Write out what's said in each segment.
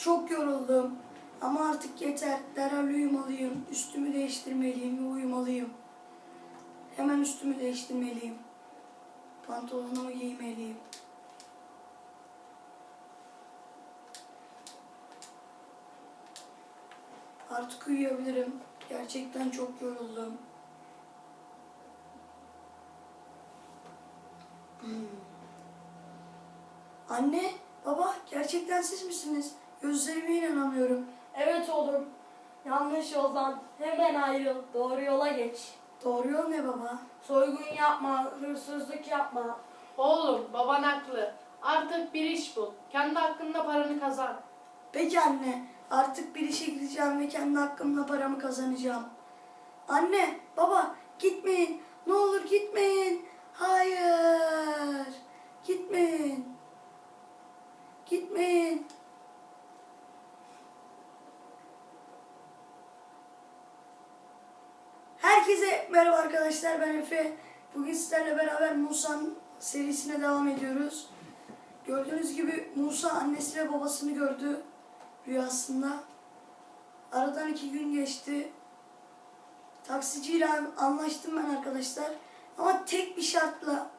Çok yoruldum. Ama artık yeter. Derhal uyumalıyım. Üstümü değiştirmeliyim ve uyumalıyım. Hemen üstümü değiştirmeliyim. Pantolonumu giymeliyim. Artık uyuyabilirim. Gerçekten çok yoruldum. Hmm. Anne, baba gerçekten siz misiniz? Gözlerime inanamıyorum. Evet oğlum. Yanlış yoldan hemen ayrıl. Doğru yola geç. Doğru yol ne baba? Soygun yapma, hırsızlık yapma. Oğlum baban haklı. Artık bir iş bul. Kendi hakkında paranı kazan. Peki anne, artık bir işe gideceğim ve kendi hakkımla paramı kazanacağım. Anne, baba gitmeyin. Ne olur gitmeyin. Hayır. Gitmeyin. Gitmeyin. Herkese merhaba arkadaşlar ben Efe. Bugün sizlerle beraber Musa'nın serisine devam ediyoruz. Gördüğünüz gibi Musa annesi ve babasını gördü rüyasında. Aradan iki gün geçti. Taksiciyle anlaştım ben arkadaşlar. Ama tek bir şartla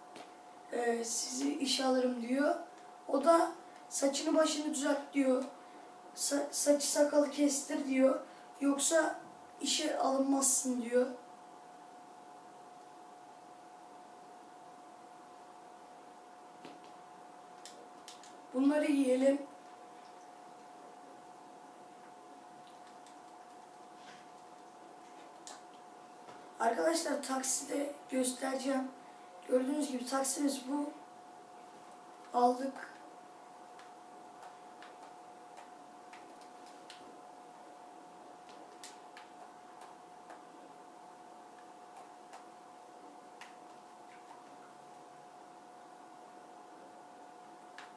e, sizi işe alırım diyor. O da saçını başını düzelt diyor. Sa- saçı sakalı kestir diyor. Yoksa işe alınmazsın diyor. Bunları yiyelim. Arkadaşlar takside göstereceğim. Gördüğünüz gibi taksimiz bu. Aldık.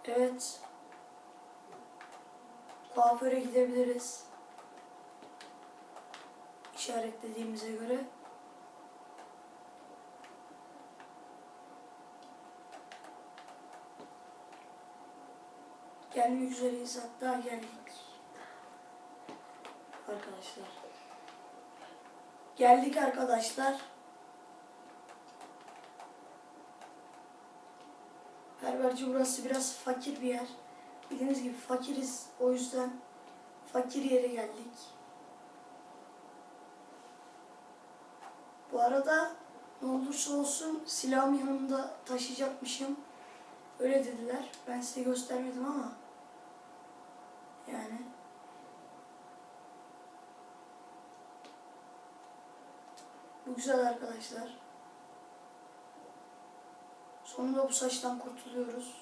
Evet. Kuaföre gidebiliriz. İşaretlediğimize göre. Gelmek üzereyiz hatta geldik. Arkadaşlar. Geldik arkadaşlar. Berberci burası biraz fakir bir yer. Bildiğiniz gibi fakiriz. O yüzden fakir yere geldik. Bu arada ne olursa olsun silahımı yanımda taşıyacakmışım. Öyle dediler. Ben size göstermedim ama. Yani. Bu güzel arkadaşlar. Sonunda bu saçtan kurtuluyoruz.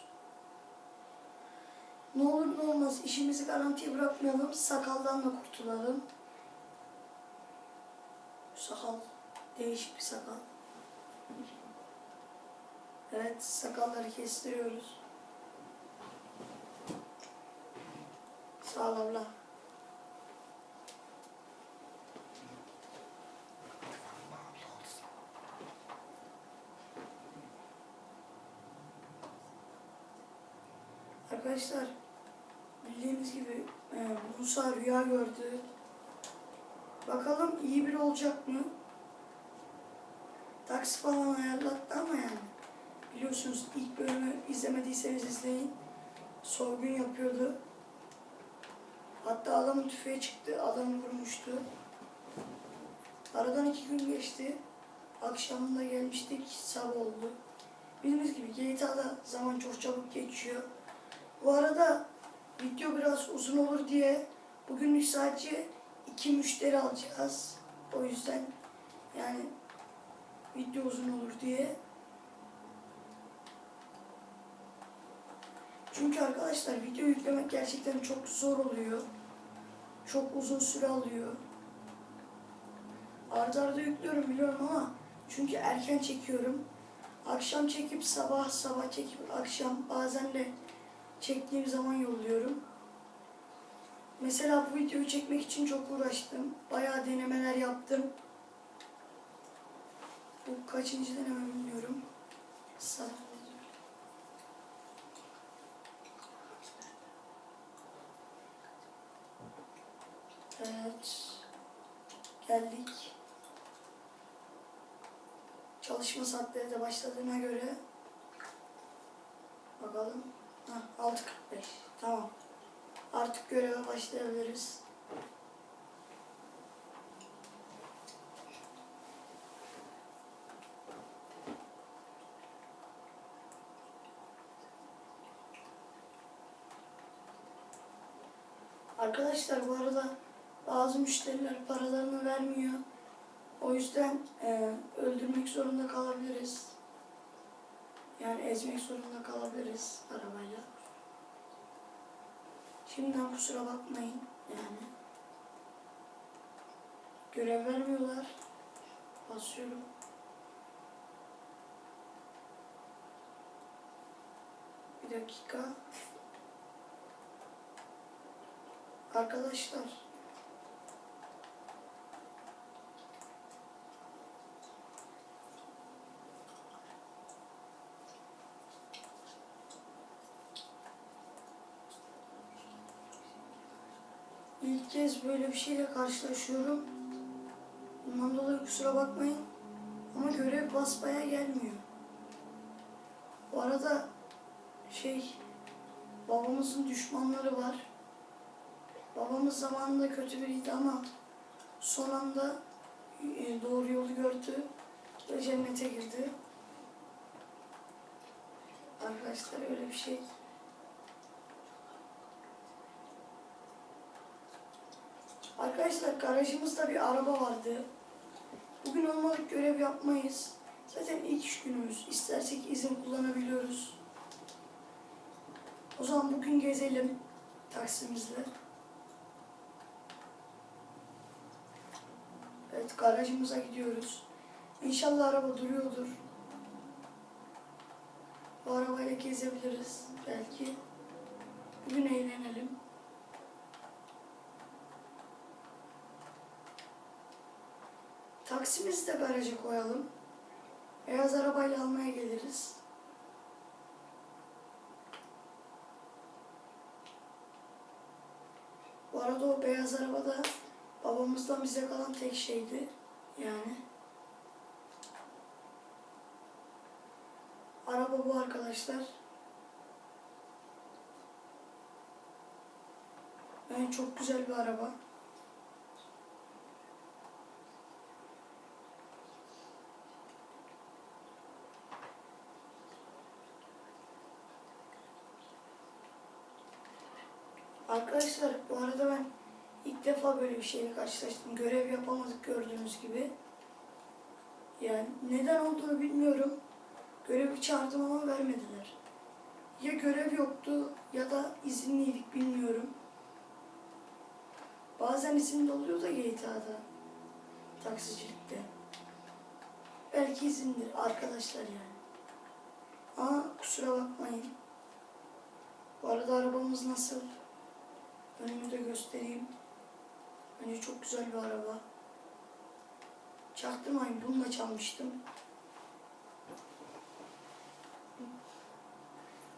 Ne olur ne olmaz işimizi garantiye bırakmayalım. Sakaldan da kurtulalım. Sakal değişik bir sakal. Evet sakalları kestiriyoruz. Sağ ol abla. Arkadaşlar bildiğiniz gibi e, Musa rüya gördü. Bakalım iyi biri olacak mı? Taksi falan ayarlattı ama yani. Biliyorsunuz ilk bölümü izlemediyseniz izleyin. Soygun yapıyordu. Hatta adamın tüfeği çıktı, adamı vurmuştu. Aradan iki gün geçti. Akşamında gelmiştik, sabah oldu. Bildiğiniz gibi GTA'da zaman çok çabuk geçiyor. Bu arada video biraz uzun olur diye bugünlük sadece iki müşteri alacağız. O yüzden yani video uzun olur diye. Çünkü arkadaşlar video yüklemek gerçekten çok zor oluyor. Çok uzun süre alıyor. Arda arda yüklüyorum biliyorum ama çünkü erken çekiyorum. Akşam çekip sabah, sabah çekip akşam bazen de çektiğim zaman yolluyorum. Mesela bu videoyu çekmek için çok uğraştım. Bayağı denemeler yaptım. Bu kaçıncı deneme bilmiyorum. Sabah. Evet. Geldik. Çalışma saatleri de başladığına göre bakalım. Ha, 6.45. Tamam. Artık göreve başlayabiliriz. Arkadaşlar bu arada bazı müşteriler paralarını vermiyor. O yüzden e, öldürmek zorunda kalabiliriz. Yani ezmek zorunda kalabiliriz arabayla. Şimdiden kusura bakmayın yani. Görev vermiyorlar. Basıyorum. Bir dakika. Arkadaşlar. İlk kez böyle bir şeyle karşılaşıyorum. Bundan dolayı kusura bakmayın. Ama görev basmaya gelmiyor. Bu arada şey babamızın düşmanları var. Babamız zamanında kötü biriydi ama son anda e, doğru yolu gördü ve cennete girdi. Arkadaşlar öyle bir şey. Arkadaşlar garajımızda bir araba vardı. Bugün olmadık görev yapmayız. Zaten ilk iş günümüz. İstersek izin kullanabiliyoruz. O zaman bugün gezelim taksimizle. Evet garajımıza gidiyoruz. İnşallah araba duruyordur. Bu arabayla gezebiliriz belki. Bugün eğlenelim. Taksimizi de garaja koyalım. Beyaz arabayla almaya geliriz. Bu arada o beyaz araba da babamızdan bize kalan tek şeydi. Yani. Araba bu arkadaşlar. Yani çok güzel bir araba. Arkadaşlar bu arada ben ilk defa böyle bir şeyle karşılaştım. Görev yapamadık gördüğünüz gibi. Yani neden olduğunu bilmiyorum. Görevi çağırdım ama vermediler. Ya görev yoktu ya da izinliydik bilmiyorum. Bazen izinli oluyor da GTA'da. Taksicilikte. Belki izindir arkadaşlar yani. Ama kusura bakmayın. Bu arada arabamız nasıl? Önümü de göstereyim. Bence çok güzel bir araba. Çaktırmayın bunu da çalmıştım.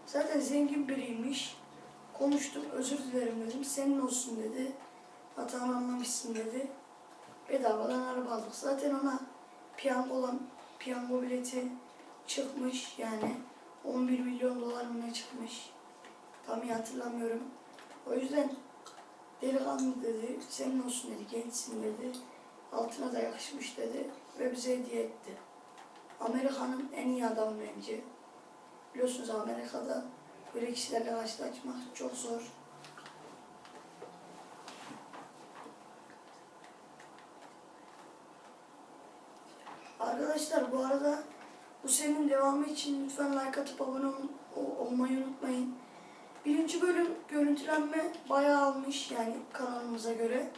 Zaten zengin biriymiş. Konuştum özür dilerim dedim. Senin olsun dedi. Hatanı anlamışsın dedi. Bedavadan araba aldık. Zaten ona piyangolan piyango bileti çıkmış yani 11 milyon dolar mı çıkmış. Tam iyi hatırlamıyorum. O yüzden delikanlı dedi, senin olsun dedi, gençsin dedi. Altına da yakışmış dedi ve bize hediye etti. Amerika'nın en iyi adamı bence. Biliyorsunuz Amerika'da böyle kişilerle karşılaşmak çok zor. Arkadaşlar bu arada bu serinin devamı için lütfen like atıp abone ol- ol- olmayı unutmayın. Birinci bölüm görüntülenme bayağı almış yani kanalımıza göre.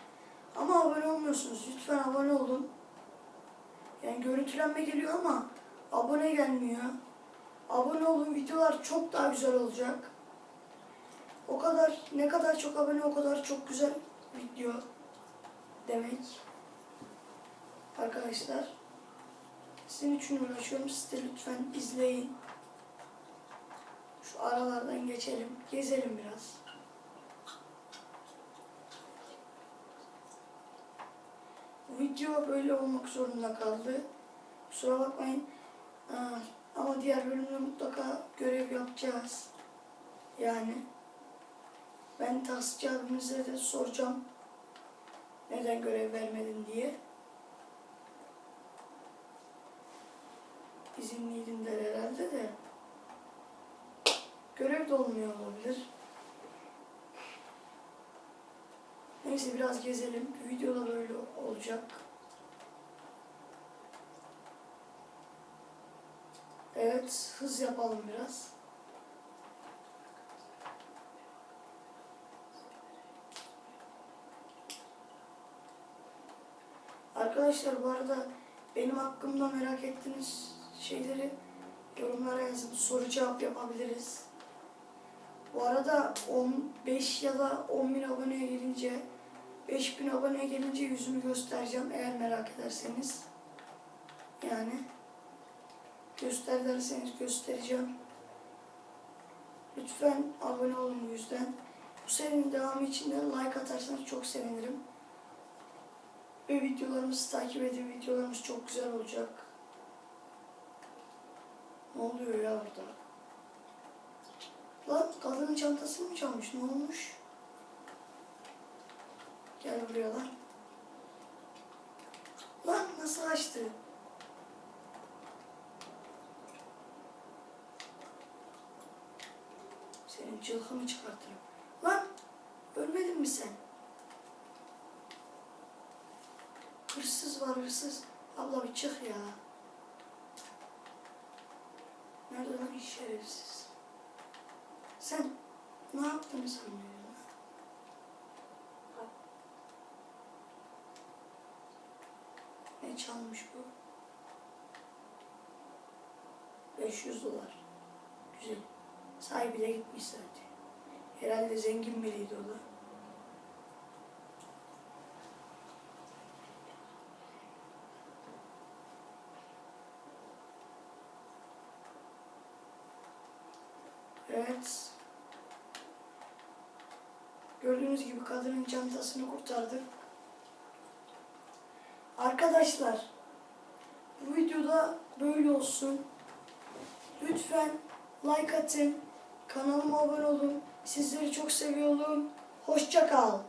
Ama abone olmuyorsunuz. Lütfen abone olun. Yani görüntülenme geliyor ama abone gelmiyor. Abone olun. Videolar çok daha güzel olacak. O kadar ne kadar çok abone o kadar çok güzel video demek. Arkadaşlar sizin için uğraşıyorum. Siz de lütfen izleyin. Şu aralardan geçelim. Gezelim biraz. Video böyle olmak zorunda kaldı. Kusura bakmayın. Aa, ama diğer bölümde mutlaka görev yapacağız. Yani ben taksitçi abimize de soracağım. Neden görev vermedin diye. İzinliydin der herhalde de. Görev de olmuyor olabilir. Neyse biraz gezelim. Videoda böyle olacak. Evet, hız yapalım biraz. Arkadaşlar bu arada benim hakkımda merak ettiğiniz şeyleri yorumlara yazın. Soru cevap yapabiliriz. Bu arada 15 ya da 10 bin aboneye gelince 5 bin aboneye gelince yüzümü göstereceğim eğer merak ederseniz. Yani göster derseniz göstereceğim. Lütfen abone olun yüzden. Bu serinin devamı için de like atarsanız çok sevinirim. Ve videolarımızı takip edin. Videolarımız çok güzel olacak. Ne oluyor ya orada? Lan kadının çantasını mı çalmış? Ne olmuş? Gel buraya lan. Lan nasıl açtı? Senin cılkını çıkartırım. Lan ölmedin mi sen? Hırsız var hırsız. Abla bir çık ya. Nerede lan şerefsiz? Sen ne yaptığını sanıyorsun? Ne çalmış bu? 500 dolar. Güzel. Sahibi de gitmiş zaten. Herhalde zengin biriydi o da. Evet. Gördüğünüz gibi kadının çantasını kurtardık. Arkadaşlar bu videoda böyle olsun. Lütfen like atın. Kanalıma abone olun. Sizleri çok seviyorum. Hoşça.